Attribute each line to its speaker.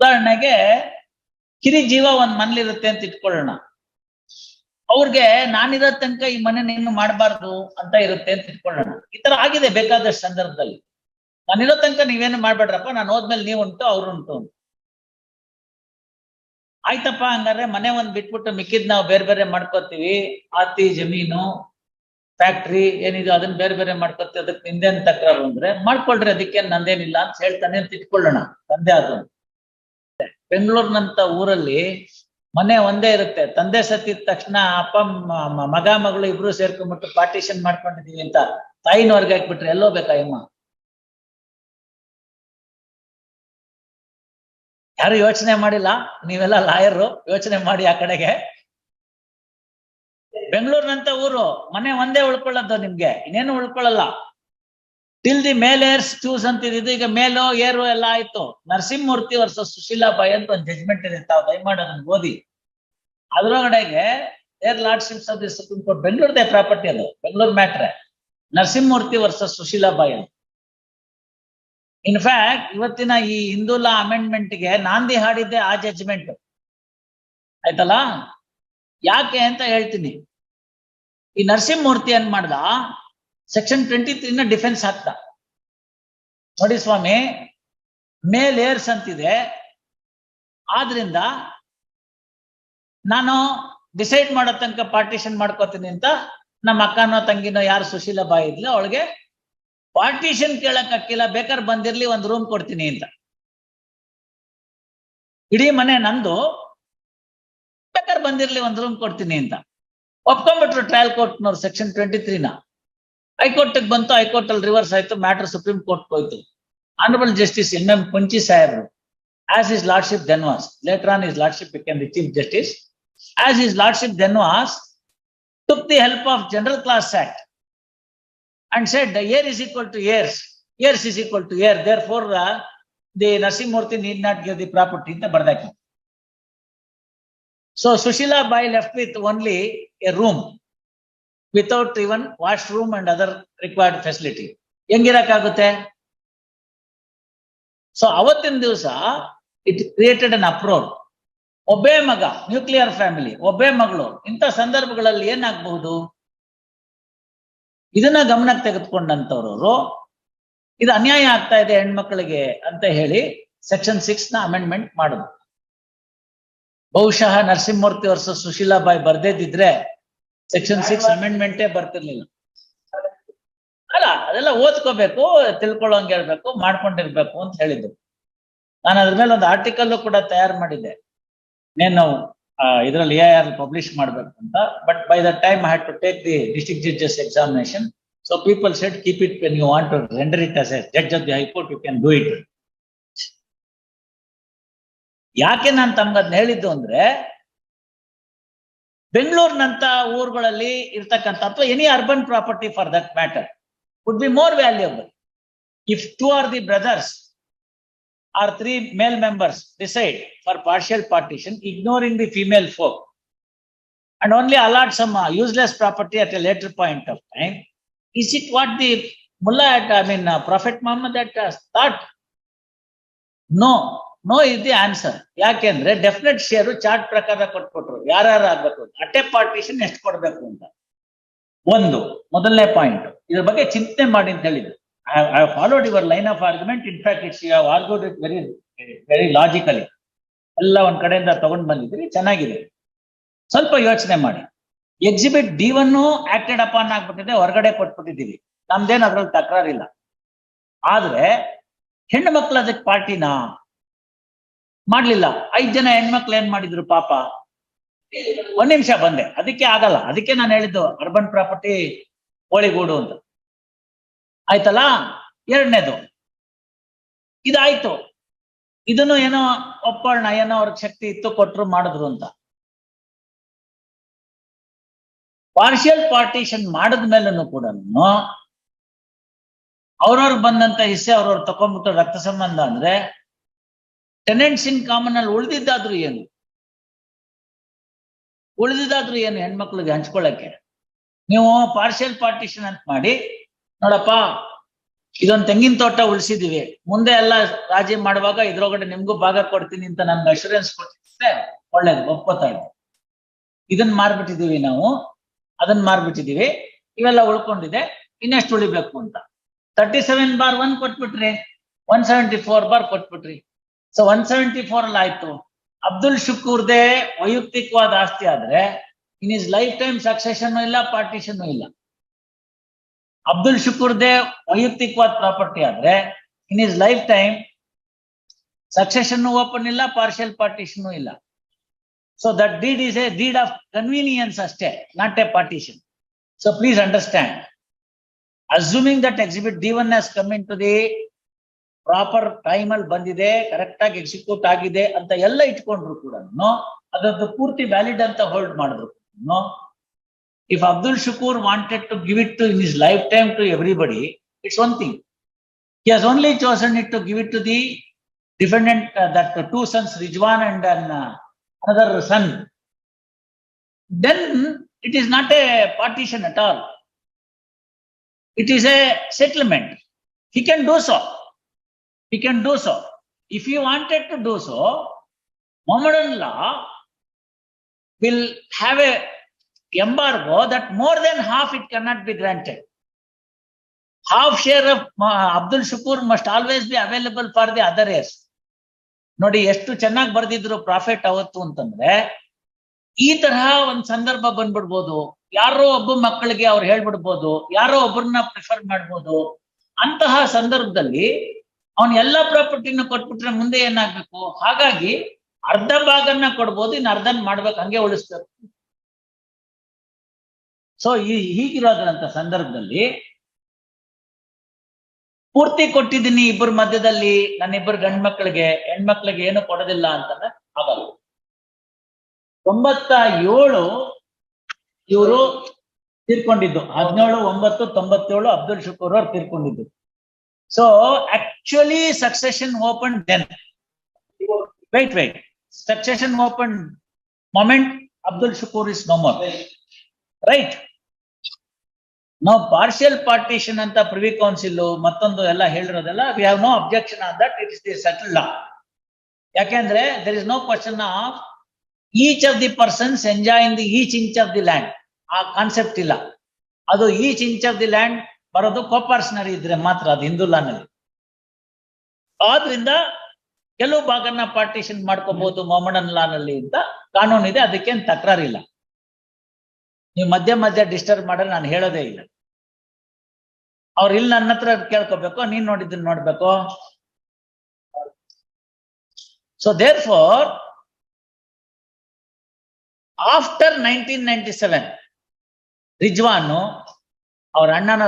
Speaker 1: ಉದಾಹರಣೆಗೆ, ಕಿರಿ ಜೀವ ಒಂದ್ ಮನೇಲಿರುತ್ತೆ ಅಂತ ಇಟ್ಕೊಳ್ಳೋಣ. ಅವ್ರಿಗೆ, ನಾನಿರೋ ತನಕ ಈ ಮನೆ ನೀನು ಮಾಡಬಾರ್ದು ಅಂತ ಇರುತ್ತೆ ಅಂತ ಇಟ್ಕೊಳ್ಳೋಣ. ಈ ತರ ಆಗಿದೆ ಬೇಕಾದಷ್ಟು ಸಂದರ್ಭದಲ್ಲಿ. ನಾನಿರೋ ತನಕ ನೀವೇನು ಮಾಡ್ಬೇಡ್ರಪ್ಪ, ನಾನು ಹೋದ್ಮೇಲೆ ನೀವು ಉಂಟು ಅವ್ರು ಉಂಟು ಆಯ್ತಪ್ಪ ಹಂಗಾರೆ ಮನೆ ಒಂದ್ ಬಿಟ್ಬಿಟ್ಟು ಮಿಕ್ಕಿದ್ ನಾವು ಬೇರೆ ಬೇರೆ ಮಾಡ್ಕೋತೀವಿ. ಆತಿ, ಜಮೀನು, ಫ್ಯಾಕ್ಟ್ರಿ, ಏನಿದೆ ಅದನ್ನ ಬೇರೆ ಬೇರೆ ಮಾಡ್ಕೋತೀವಿ. ಅದಕ್ಕೆ ನಿಂದೇನ್ ತಕರಾರು ಅಂದ್ರೆ, ಮಾಡ್ಕೊಳ್ರಿ ಅದಕ್ಕೆ ನಂದೇನಿಲ್ಲ ಅಂತ ಹೇಳ್ತಾನೆ ಅಂತ ಇಟ್ಕೊಳ್ಳೋಣ. ತಂದೆ ಅದು ಬೆಂಗಳೂರಿನಂತ ಊರಲ್ಲಿ ಮನೆ ಒಂದೇ ಇರುತ್ತೆ. ತಂದೆ ಸತ್ತಿದ ತಕ್ಷಣ ಅಪ್ಪ ಮಗ, ಮಗಳು ಇಬ್ರು ಸೇರ್ಕೊಂಡ್ಬಿಟ್ಟು ಪಾರ್ಟಿಷನ್ ಮಾಡ್ಕೊಂಡಿದೀವಿ ಅಂತ ತಾಯಿನ ಹೊರಗೆ ಹಾಕ್ಬಿಟ್ರೆ. ಎಲ್ಲೋ ಬೇಕಾ ಅಮ್ಮ ಯಾರು ಯೋಚನೆ ಮಾಡಿಲ್ಲ? ನೀವೆಲ್ಲ ಲಾಯರು, ಯೋಚನೆ ಮಾಡಿ ಆ ಕಡೆಗೆ. ಬೆಂಗಳೂರಿನಂತ ಊರು ಮನೆ ಒಂದೇ ಉಳ್ಕೊಳ್ಳೋದು ನಿಮ್ಗೆ. ಇನ್ನೇನು ಉಳ್ಕೊಳ್ಳಲ್ಲ. Till the male heirs choose ಅಂತಿದ್ದು ಈಗ ಮೇಲೋ, ಏರೋ ಎಲ್ಲ ಆಯ್ತು. ನರಸಿಂಹಮೂರ್ತಿ ಸುಶೀಲಾ ಬಾಯಿ ಅಂತ ಒಂದು ಜಜ್ಮೆಂಟ್ ಇದೆ. ತಾವು ದಯಮಾಡಿ ನನ್ ಓದಿ. ಅದ್ರೊಳಗಡೆಗೆ their lordships of the supreme court ಬೆಂಗಳೂರದೇ property ಅದು. ಬೆಂಗಳೂರು ಮ್ಯಾಟ್ರೆ ನರಸಿಂಹಮೂರ್ತಿ ವರ್ಸದ್ ಸುಶೀಲಾ ಬಾಯಿ ಅಂತ ಇನ್ಫ್ಯಾಕ್ಟ್ ಇವತ್ತಿನ ಈ ಹಿಂದೂಲಾ ಅಮೆಂಡ್ಮೆಂಟ್ಗೆ ನಾಂದಿ ಹಾಡಿದ್ದೆ ಆ ಜಜ್ಮೆಂಟ್ ಆಯ್ತಲ್ಲ? ಯಾಕೆ ಅಂತ ಹೇಳ್ತೀನಿ. ಈ ನರಸಿಂಹಮೂರ್ತಿ ಏನ್ ಮಾಡ್ದ? ಸೆಕ್ಷನ್ ಟ್ವೆಂಟಿ ತ್ರೀನ ಡಿಫೆನ್ಸ್ ಹಾಕ್ತ ನೋಡಿ ಸ್ವಾಮಿ, ಮೇಲ್ ಏರ್ಸ್ ಅಂತಿದೆ. ಆದ್ರಿಂದ ನಾನು ಡಿಸೈಡ್ ಮಾಡೋ ತನಕ ಪಾರ್ಟಿಷನ್ ಮಾಡ್ಕೋತೀನಿ ಅಂತ ನಮ್ಮ ಅಕ್ಕನೋ ತಂಗಿನೋ ಯಾರು ಸುಶೀಲ ಬಾಯಿ ಇದ್ಲ, ಅವಳಿಗೆ ಪಾರ್ಟಿಷನ್ ಕೇಳಕ್ ಹಾಕಿಲ್ಲ ಬೇಕಾದ್ರೆ ಬಂದಿರ್ಲಿ, ಒಂದು ರೂಮ್ ಕೊಡ್ತೀನಿ ಅಂತ. ಇಡೀ ಮನೆ ನಂದು ಬೇಕಾದ್ರೆ ಬಂದಿರ್ಲಿ, ಒಂದು ರೂಮ್ ಕೊಡ್ತೀನಿ ಅಂತ. ಒಪ್ಕೊಂಡ್ಬಿಟ್ರು ಟ್ರಯಲ್ ಕೋರ್ಟ್ನವ್ರು ಸೆಕ್ಷನ್ ಟ್ವೆಂಟಿ ತ್ರೀನ ಹೈಕೋರ್ಟ್ ಬಂತು ಹೈಕೋರ್ಟ್ ಅಲ್ಲಿ ರಿವರ್ಸ್ ಆಯ್ತು ಮ್ಯಾಟರ್ ಸುಪ್ರೀಂ ಕೋರ್ಟ್ ಹೋಯ್ತು honourable justice M M Panchi ಸಾಹೇಬ್ರು as his lordship then was later on his lordship become the chief justice as his lordship then was took the help of General Class Act and said the year is equal to years, years is equal to year. Therefore, uh, the Narasimhmurthy need not give the property ಅಂತ ಬರ್ದಾಕಿ So Sushila Bai left with only a room without even washroom and other required facility ಹೆಂಗಿರಕ್ಕಾಗುತ್ತೆ? So ಅವತ್ತಿನ ದಿವಸ it created ಅನ್ ಅಪ್ರೋಲ್ ಒಬ್ಬೇ ಮಗ nuclear family ಒಬ್ಬೇ ಮಗಳು, ಇಂಥ ಸಂದರ್ಭಗಳಲ್ಲಿ ಏನಾಗಬಹುದು? ಇದನ್ನ ಗಮನಕ್ಕೆ ತೆಗೆದುಕೊಂಡಂತವ್ರವರು ಇದು ಅನ್ಯಾಯ ಆಗ್ತಾ ಇದೆ ಹೆಣ್ಮಕ್ಳಿಗೆ ಅಂತ ಹೇಳಿ ಸೆಕ್ಷನ್ ಸಿಕ್ಸ್ನ ಅಮೆಂಡ್ಮೆಂಟ್ ಮಾಡುದು. ಬಹುಶಃ ನರಸಿಂಹಮೂರ್ತಿ ವರ್ಷ ಸುಶೀಲಾಬಾಯಿ ಬರ್ದೇದಿದ್ರೆ ಸೆಕ್ಷನ್ ಸಿಕ್ಸ್ ಅಮೆಂಡ್ಮೆಂಟೇ ಬರ್ತಿರ್ಲಿಲ್ಲ. ಅಲ್ಲ ಅದೆಲ್ಲ ಓದ್ಕೋಬೇಕು ತಿಳ್ಕೊಳ್ಳೋಂಗೆ ಹೇಳ್ಬೇಕು ಮಾಡ್ಕೊಂಡಿರ್ಬೇಕು ಅಂತ ಹೇಳಿದ್ದು ನಾನು ಅದ್ರ ಮೇಲೆ ಒಂದು ಆರ್ಟಿಕಲ್ ಕೂಡ ತಯಾರು ಮಾಡಿದ್ದೆ. ನೇನು ಇದರಲ್ಲಿ ಎ ಆರ್ ಪಬ್ಲಿಷ್ ಮಾಡ್ಬೇಕು ಅಂತ. But by the time had to take the district judges examination so people set keep it when you want to render it as judge of the high court you can do it ಯಾಕೆ ನಾನು ತಮ್ಗದ್ನ ಹೇಳಿದ್ದು ಅಂದ್ರೆ ಬೆಂಗಳೂರಿನಂತ ಊರುಗಳಲ್ಲಿ ಇರ್ತಕ್ಕಂಥ ಅಥವಾ any urban property for that matter would be more valuable if two are the brothers or three male members decide for partial partition, ignoring the female folk, and only allot some uh, useless property at a later point of time, is it what the mullah, had, I mean, uh, Prophet Muhammad had uh, thought? No, No is the answer ಯಾಕೆಂದ್ರೆ definite share chart ಪ್ರಕಾರ ಕೊಟ್ಬಿಟ್ರು ಯಾರ್ಯಾರು ಆಗ್ಬೇಕು? ಅಟೆ partition ಎಷ್ಟು ಕೊಡ್ಬೇಕು ಅಂತ. ಒಂದು, ಮೊದಲನೇ ಪಾಯಿಂಟ್ ಇದ್ರ ಬಗ್ಗೆ ಚಿಂತನೆ ಮಾಡಿ ಅಂತ ಹೇಳಿದ್ರು I followed your line of argument in fact it's you In it very very logically ಎಲ್ಲ ಒಂದ್ ಕಡೆಯಿಂದ ತಗೊಂಡ್ ಬಂದಿದ್ರಿ ಚೆನ್ನಾಗಿದೆ. ಸ್ವಲ್ಪ ಯೋಚನೆ ಮಾಡಿ. Exhibit D one acted upon ಆಗ್ಬಿಟ್ಟಿದೆ, ಹೊರಗಡೆ ಕೊಟ್ಬಿಟ್ಟಿದ್ದೀವಿ. ನಮ್ದೇನು ಅದ್ರಲ್ಲಿ ತಕರಾರಿಲ್ಲ. ಆದ್ರೆ ಹೆಣ್ಣು ಮಕ್ಳು ಅದಕ್ಕೆ ಪಾರ್ಟಿನಾ? ಮಾಡ್ಲಿಲ್ಲ. ಐದ್ ಜನ ಹೆಣ್ಮಕ್ಳು ಏನ್ ಮಾಡಿದ್ರು ಪಾಪ? ಒಂದ್ ನಿಮಿಷ ಬಂದೆ. ಅದಕ್ಕೆ ಆಗಲ್ಲ. ಅದಕ್ಕೆ ನಾನು ಹೇಳಿದ್ದು ಅರ್ಬನ್ ಪ್ರಾಪರ್ಟಿ ಹೋಳಿಗೂಡು ಅಂತ. ಆಯ್ತಲ್ಲ? ಎರಡನೇದು. ಇದಾಯ್ತು. ಇದನ್ನು ಏನೋ ಒಪ್ಪಣ್ಣ ಏನೋ ಅವ್ರಿಗೆ ಶಕ್ತಿ ಇತ್ತು, ಕೊಟ್ರು, ಮಾಡಿದ್ರು ಅಂತ. ಪಾರ್ಷಿಯಲ್ ಪಾರ್ಟಿಷನ್ ಮಾಡಿದ್ಮೇಲೂ ಕೂಡ ಅವ್ರವ್ರಿಗೆ ಬಂದಂತ ಹಿಸ್ಸೆ ಅವ್ರವ್ರು ತಕೊಂಡ್ಬಿಟ್ಟು ರಕ್ತ ಸಂಬಂಧ ಅಂದ್ರೆ ಟೆನೆಂಟ್ಸ್ ಇನ್ ಕಾಮನ್ ಅಲ್ಲಿ ಉಳಿದಿದ್ದಾದ್ರೂ ಏನು? ಉಳಿದಿದ್ದಾದ್ರೂ ಏನು ಹೆಣ್ಮಕ್ಳಿಗೆ ಹಂಚ್ಕೊಳ್ಳಕ್ಕೆ ನೀವು ಪಾರ್ಷಿಯಲ್ ಪಾರ್ಟಿಷನ್ ಅಂತ ಮಾಡಿ, ನೋಡಪ್ಪ, ಇದೊಂದು ತೆಂಗಿನ ತೋಟ ಉಳಿಸಿದೀವಿ. ಮುಂದೆ ಎಲ್ಲ ರಾಜಿ ಮಾಡುವಾಗ ಇದ್ರೊಳಗಡೆ ನಿಮ್ಗೂ ಭಾಗ ಕೊಡ್ತೀನಿ ಅಂತ ನಮ್ಗೆ ಅಶೂರೆನ್ಸ್ ಕೊಟ್ಟಿದ್ರೆ ಒಳ್ಳೇದು ಒಪ್ಕೋತಾ ಇದ್ದೆ ಇದನ್ನ ಮಾರ್ಬಿಟ್ಟಿದೀವಿ ನಾವು. ಅದನ್ನ ಮಾರ್ಬಿಟ್ಟಿದೀವಿ. ಇವೆಲ್ಲ ಉಳ್ಕೊಂಡಿದೆ. ಇನ್ನೆಷ್ಟು ಉಳಿಬೇಕು ಅಂತ? ತರ್ಟಿ ಸೆವೆನ್ ಬಾರ್ ಒನ್ ಕೊಟ್ಬಿಟ್ರಿ. ಒನ್ ಸೆವೆಂಟಿ ಫೋರ್ ಬಾರ್ ಕೊಟ್ಬಿಟ್ರಿ. ಸೊ ಒನ್ ಸೆವೆಂಟಿ ಫೋರ್ ಅಲ್ಲಿ ಆಯ್ತು ಅಬ್ದುಲ್ ಶುಕೂರ್ದೇ ವೈಯಕ್ತಿಕವಾದ ಆಸ್ತಿ ಆದ್ರೆ in his lifetime succession ಇಲ್ಲ ಪಾರ್ಟಿಷನ್ ಇಲ್ಲ ಅಬ್ದುಲ್ ಶುಕೂರ್ದೇ ವೈಯಕ್ತಿಕವಾದ ಪ್ರಾಪರ್ಟಿ ಆದ್ರೆ in his lifetime succession open ಇಲ್ಲ ಪಾರ್ಷಿಯಲ್ ಪಾರ್ಟಿಷನ್ ಇಲ್ಲ so that deed is a deed of convenience ಅಷ್ಟೇ not a partition so please understand assuming that one has come in to the proper time ಅಲ್ಲಿ ಬಂದಿದೆ correct ಆಗಿ execute ಆಗಿದೆ ಅಂತ ಎಲ್ಲ ಇಟ್ಕೊಂಡ್ರು ಕೂಡ. ಅದರದ್ದು ಪೂರ್ತಿ ವ್ಯಾಲಿಡ್ ಅಂತ ಹೋಲ್ಡ್ ಮಾಡಿದ್ರು if Abdul Shukoor wanted to give it to in his lifetime to everybody it's one thing he has only chosen it to give it to the defendant that two sons Rizwan and another son then it is not a partition at all it is a settlement he can do so he can do so if you wanted to do so Mohammedan law will have a embargo that more than half it cannot be granted half share of uh, Abdul Shukur must always be available for the other heirs. ನೋಡಿ ಎಷ್ಟು ಚೆನ್ನಾಗಿ ಬರೆದಿದ್ರು profit ಅವತ್ತು ಅಂತಂದ್ರೆ ಈ ತರಹ ಒಂದ್ ಸಂದರ್ಭ ಬಂದ್ಬಿಡ್ಬೋದು ಯಾರೋ ಒಬ್ಬ ಮಕ್ಕಳಿಗೆ ಅವ್ರು ಹೇಳ್ಬಿಡ್ಬೋದು ಯಾರೋ ಒಬ್ಬರನ್ನ ಪ್ರಿಫರ್ ಮಾಡ್ಬೋದು ಅಂತಹ ಸಂದರ್ಭದಲ್ಲಿ ಅವನ್ ಎಲ್ಲಾ ಪ್ರಾಪರ್ಟಿನ ಕೊಟ್ಬಿಟ್ರೆ ಮುಂದೆ ಏನಾಗ್ಬೇಕು? ಹಾಗಾಗಿ ಅರ್ಧ ಭಾಗನ್ನ ಕೊಡ್ಬೋದು ಇನ್ನು ಅರ್ಧನ್ ಮಾಡ್ಬೇಕು, ಹಂಗೆ ಉಳಿಸ್ಬೇಕು ಸೊ ಈ ಹೀಗಿರೋದ್ರಂತ ಸಂದರ್ಭದಲ್ಲಿ ಪೂರ್ತಿ ಕೊಟ್ಟಿದ್ದೀನಿ ಇಬ್ಬರ ಮಧ್ಯದಲ್ಲಿ ನನ್ನ ಇಬ್ಬರು ಗಂಡ್ ಮಕ್ಕಳಿಗೆ ಹೆಣ್ಮಕ್ಳಿಗೆ ಏನು ಕೊಡೋದಿಲ್ಲ ಅಂತಂದ್ರೆ ಆಗಲ್ಲ. ತೊಂಬತ್ತ ಏಳು ಇವರು ತೀರ್ಕೊಂಡಿದ್ದು. ಹದಿನೇಳು, ಒಂಬತ್ತು, ತೊಂಬತ್ತೇಳು ಅಬ್ದುಲ್ ಶುಕೂರ್ ಅವ್ರು ತೀರ್ಕೊಂಡಿದ್ದು. So actually succession open then wait wait succession open moment Abdul Shukoor is no more right ನಾವು ಪಾರ್ಷಿಯಲ್ ಪಾರ್ಟಿಷನ್ ಅಂತ ಪ್ರಿವಿ ಕೌನ್ಸಿಲ್ ಮತ್ತೊಂದು ಎಲ್ಲ ಹೇಳಿರೋದೆಲ್ಲ we have no objection on that it is the settled law ಯಾಕೆಂದ್ರೆ there is no question of each of the persons enjoying the each inch of the land ಆ concept ಇಲ್ಲ. ಅದು each inch of the land ಬರೋದು coparcenary ಇದ್ರೆ ಮಾತ್ರ, ಅದು ಹಿಂದೂ ಲಾನಲ್ಲಿ ಆದ್ರಿಂದ ಕೆಲವು ಭಾಗನ ಪಾರ್ಟಿಷನ್ ಮಾಡ್ಕೋಬಹುದು ಮೊಹಮ್ಮಡನ್ ಲಾನಲ್ಲಿ ಅಂತ ಕಾನೂನಿದೆ ಅದಕ್ಕೇನು ತಕರಾರಿಲ್ಲ. ನೀವು ಮಧ್ಯ ಮಧ್ಯ ಡಿಸ್ಟರ್ಬ್ ಮಾಡಿದ್ರೆ ನಾನು ಹೇಳೋದೇ ಇಲ್ಲ. ಅವ್ರು ಇಲ್ಲಿ ನನ್ನ ಹತ್ರ ಕೇಳ್ಕೋಬೇಕು, ನೀನ್ ನೋಡಿದ್ದನ್ನ ನೋಡ್ಬೇಕು. So therefore after nineteen ninety seven Rizwan ಅವ್ರ ಅಣ್ಣನ